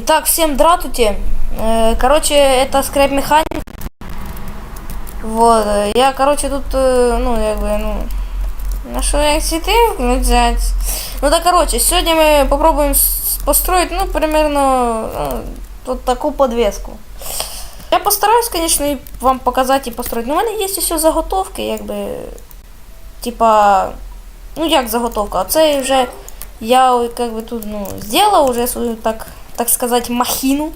Итак, всем здравствуйте. Э, Короче, это скрэп механик. Вот, э, я, короче, тут, э, ну, як би, ну, на я ну, взять. Ну, да, короче, сегодня мы попробуем построить, ну, примерно, ну, вот такую подвеску. Я постараюсь, конечно, и вам показать и построить. Но у мене є ще заготовки, якби, типа, ну, як заготовка, а це вже я как бы тут, ну, сделала уже свою, так, так сказать, махину.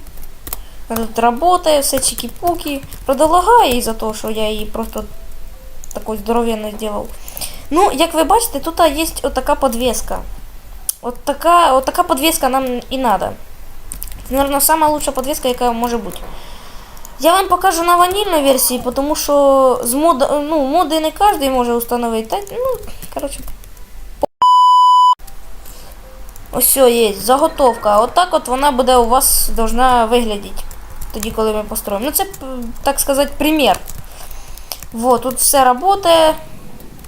Тут работает, все чики-пуки. Правда, лагає із-за того, що я її просто такою здоров'яною зробив. Ну, як ви бачите, тут є отака подвеска. От така, от подвеска нам і надо. Це, мабуть, лучша подвеска, яка може бути. Я вам покажу на ванільній версії, тому що з мод, ну, моди не кожен може установити. Та, ну, коротше, Ось все є, заготовка. От так от вона буде у вас должна виглядіти. Тоді, коли ми построїмо. Ну, це, так сказати, примір. Вот, тут все працює.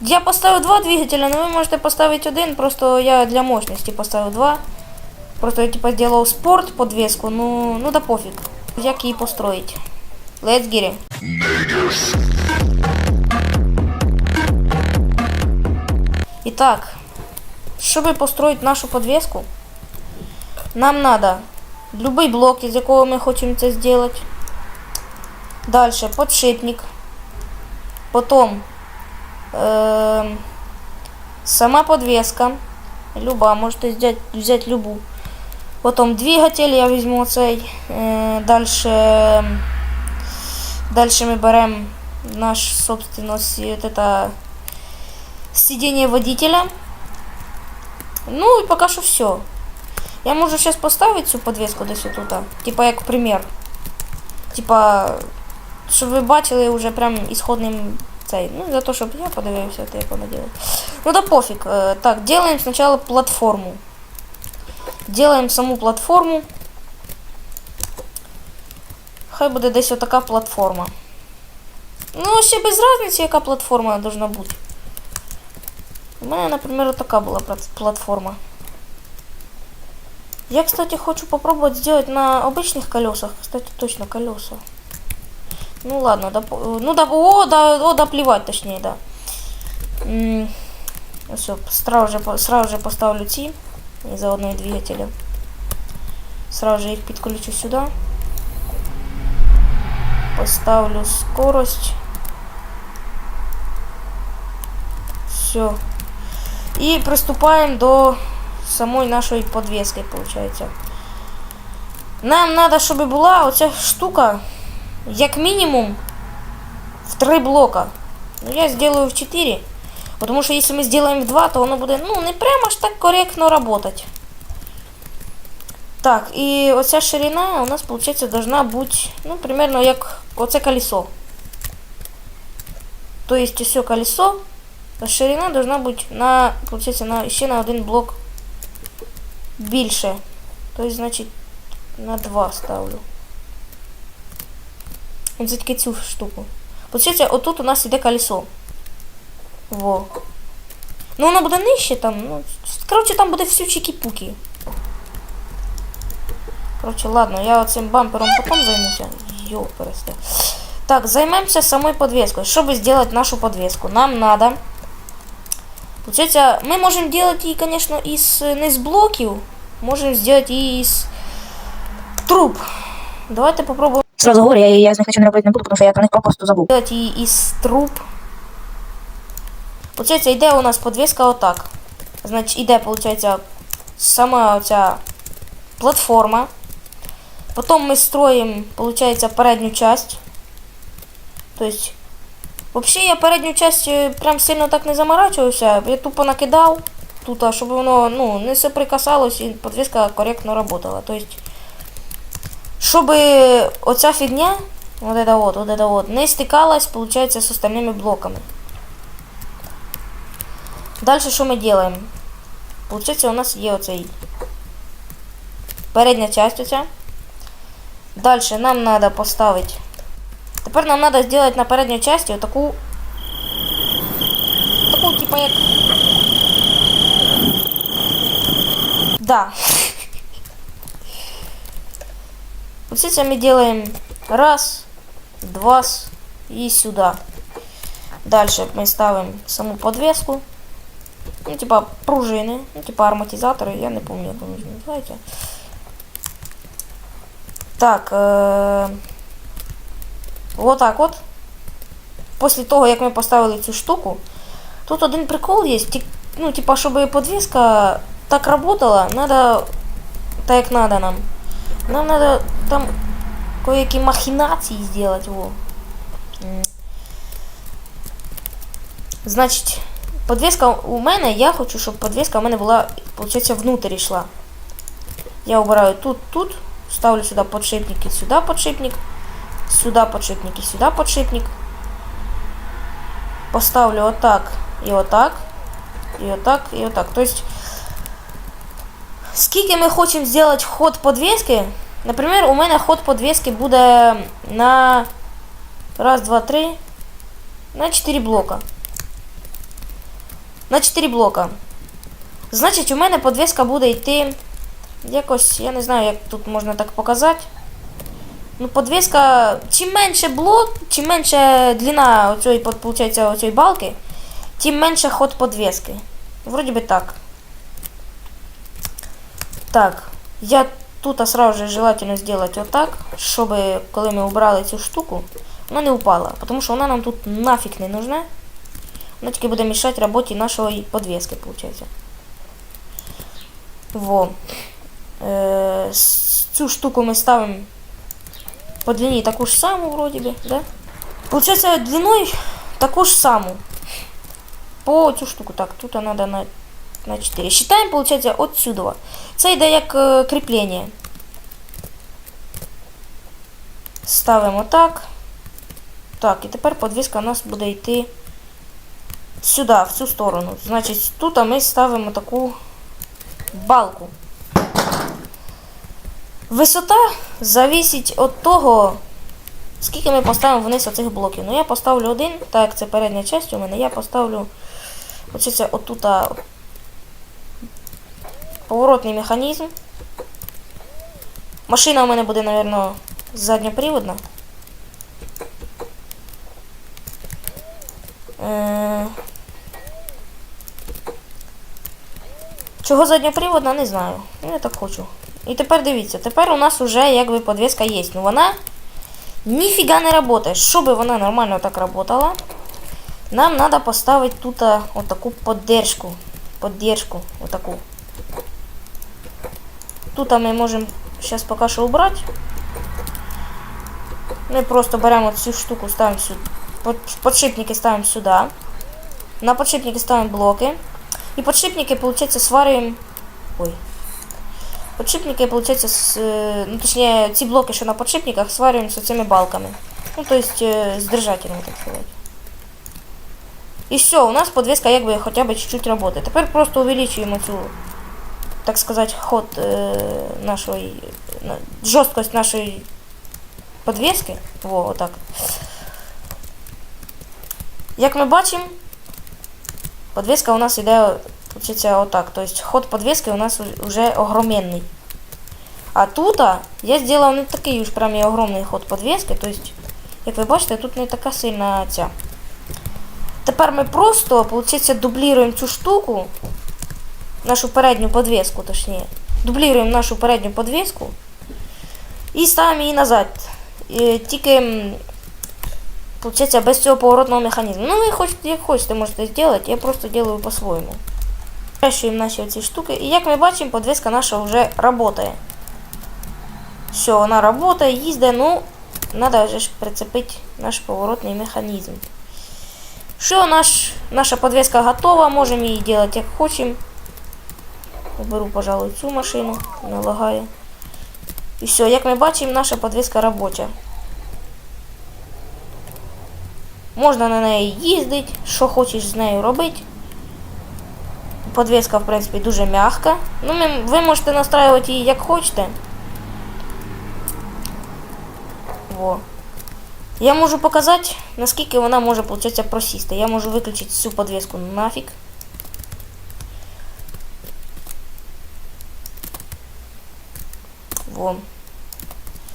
Я поставив два двигателя, але ви можете поставити один, просто я для мощності поставив два. Просто я типа зробив спорт подвеску, ну, ну да пофіг. Як її построїть. Let's get it. Итак, чтобы построить нашу подвеску, нам надо любой блок, из якого мы хотим это сделать. Дальше подшипник. Потом эм, сама подвеска. Люба, можете взять, взять любу. Потом двигатель я возьму цей. Е, дальше, дальше мы берем наш, собственно, это сиденье водителя. Ну і поки що все. Я можу зараз поставити цю подвеску десь отут. Типа як примір. Типа, щоб ви бачили вже прям ісходним цей. Ну, за те, щоб я подивився, то як воно делает. Ну да пофіг. Е, Так, делаем сначала платформу. Делаем саму платформу. Хай буде десь отака платформа. Ну, ще без різниці, яка платформа должна бути. У мене, например, така була плат- платформа. Я, кстати, хочу попробовать сделать на обычных колесах. Кстати, точно колеса. Ну ладно, да, по- ну да, о, да, о, да, плевать, точнее, да. Все, сразу же, по- сразу же поставлю ці і заодно і двигателя. Сразу же їх підключу сюди. Поставлю скорость. Все. И приступаем до самой нашої подвески, получается. Нам надо, щоб була оця штука, як мінімум, в три блока. Ну, я сделаю в 4. Потому что если мы сделаем в 2, то воно буде, ну, не прямо аж так корректно работать. Так, і оця ширина у нас, получается, должна бути, ну, примерно як оце колесо. То есть, все колесо, а ширина должна бути на, получается, на, ще на один блок більше. То есть, значить, на 2 ставлю. Ось за тільки цю штуку. Получается, отут у нас іде колесо. Во. Ну, воно буде нижче там. Ну, коротше, там буде всю чики-пуки. Коротше, ладно, я оцим бампером потом займуся. Йо, пересте. Так, займемся самой подвеской. Чтобы сделать нашу подвеску, нам надо... Получается, мы можем делать и, конечно, из, э, не из блоків, можем сделать и из труб. Давайте попробуем Сразу говорю, я, я из них ничего не работать не буду, потому что я про них попросту забыл. делать и из труб. Получается, йде у нас подвеска отак. Значить, іде, получается, сама оця платформа. Потом ми строим, получается, передню часть. То есть, вообще я передню часть е, прям сильно так не заморачувався. Я тупо накидав тут, а щоб воно ну, не соприкасалось і подвеска коректно работала. То есть, щоб оця фігня, вот это вот, вот это вот, не стыкалась, получается, с остальными блоками. Дальше що ми делаем? Получается, у нас є оцей передня часть оця. Дальше нам надо поставить. Тепер нам надо сделать на передній часті. Таку, типа як. Да. Получается, мы делаем раз, два и сюда. Дальше мы ставим саму подвеску. Ну, типа пружины, ну, типа ароматизаторы, я не помню, як вони називаються. Так, е- вот так от. Після того, як ми поставили цю штуку, тут один прикол є. Ну, типа, щоб подвеска так работала, надо так як надо нам. Нам надо там кое-які махінації сделать, во. Значить, подвеска у мене, я хочу, щоб подвеска у мене була, виходить, внутрь йшла. Я обираю тут, тут, ставлю сюди подшипник і сюди подшипник, сюди подшипник і сюди подшипник. Поставлю отак і отак, і отак, і отак. Тобто, скільки ми хочемо зробити ход подвески, наприклад, у мене ход подвески буде на раз, два, три, на 4 блока. На 4 блока. Значить, у мене подвеска буде йти якось, я не знаю, як тут можна так показати. Ну, подвеска, чим менше блок, чим менше длина оцієї, под- получається, оцієї балки, тим менше ход подвески. Вроді би так. Так, я тут сразу же желательно сделать вот так, щоб коли ми убрали цю штуку, вона не упала, тому що вона нам тут нафіг не нужна. Вона тільки буде мішати роботі нашої подвески, виходить. Во. Е, цю штуку ми ставимо по длині таку ж саму, вроді би, да? Получається, длиною таку ж саму. По цю штуку. Так, тут треба на, на 4. Считаємо, получається, отсюда. Це йде як е, кріплення. Ставимо так. Так, і тепер подвіска у нас буде йти сюди, в цю сторону. Значить, тут ми ставимо таку балку. Висота зависить від того, скільки ми поставимо вниз оцих блоків. Ну я поставлю один, так як це передня частина у мене, я поставлю оце це отут поворотний механізм. Машина у мене буде, мабуть, задньоприводна. Е, Чого задньоприводна, не знаю. Ну, я так хочу. І тепер дивіться, тепер у нас вже якби подвеска є. Ну вона ніфіга не працює. Щоб вона нормально так працювала, нам треба поставити тут а, отаку поддержку. Поддержку. Отаку. Тут ми можемо зараз поки що убрати. Ми просто беремо цю штуку, ставимо сюди. Подшипники ставимо сюди. На подшипники ставимо блоки. І подшипники, получается, сварюємо. Ой. Подшипники, получается, с, е, ну, точнее, ці блоки, що на подшипниках, сварюємо з цими балками. Ну, то есть, е, з держателями, так сказать. І все, у нас подвеска якби хоча б чуть-чуть работает. Тепер просто увеличуємо цю, так сказать, ход е, нашої, на- жорсткость нашої подвески. Во, отак. Як ми бачимо, Подвеска у нас іде, получиться, отак. Тобто ход подвески у нас уже огроменний. А тут я зробив не такий уж прям і огромний ход подвески. Тобто, як ви бачите, тут не така сильна ця. Тепер ми просто, получиться, дублюємо цю штуку, нашу передню подвеску, точніше. Дублюємо нашу передню подвеску і ставимо її назад. І тільки Получается, без цього поворотного механізму. Ну, ви хочете, як хочете, можете зробити, я просто делаю по-своєму. Прощуємо наші оці штуки. І як ми бачимо, подвеска наша вже працює. Все, вона працює, їздить, ну, треба вже ж прицепити наш поворотний механізм. Що, наш, наша подвеска готова, можемо її робити як хочемо. Оберу, пожалуй, цю машину, вона. І все, як ми бачимо, наша подвеска робоча. Можна на неї їздити, що хочеш з нею робити. Подвеска, в принципі, дуже м'яка. Ну, ви можете настраювати її як хочете. Во. Я можу показати, наскільки вона може, виходить, просісти. Я можу виключити всю подвеску нафіг. Во.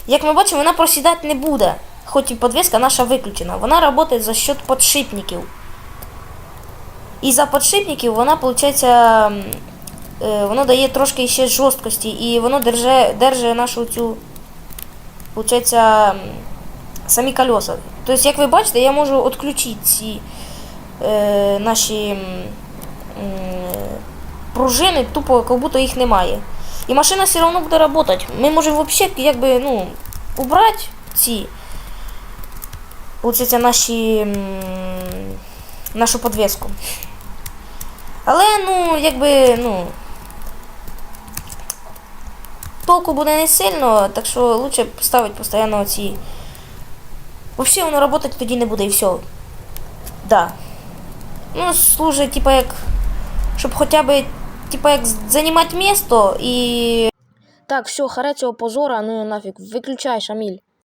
Як ми бачимо, вона просідати не буде. Хоч і подвеска наша виключена. Вона працює за счет подшипників. І за подшипників вона, виходить, воно дає трошки ще жорсткості, і воно держи, держи нашу цю, виходить, самі колеса. Тобто, як ви бачите, я можу відключити ці е, наші м, пружини, тупо, як будто їх немає. І машина все одно буде працювати. Ми можемо взагалі якби, ну, убрати ці. Получиться наші. нашу подвеску. Але, ну, якби, ну. Толку буде не сильно, так що лучше ставити постійно ці. Взагалі воно працювати тоді не буде і все. Да. Ну, служить, типа, як. Щоб хоча б, типа, як займати місто і. Так, все, харе цього позора, ну нафіг, виключай, Шаміль.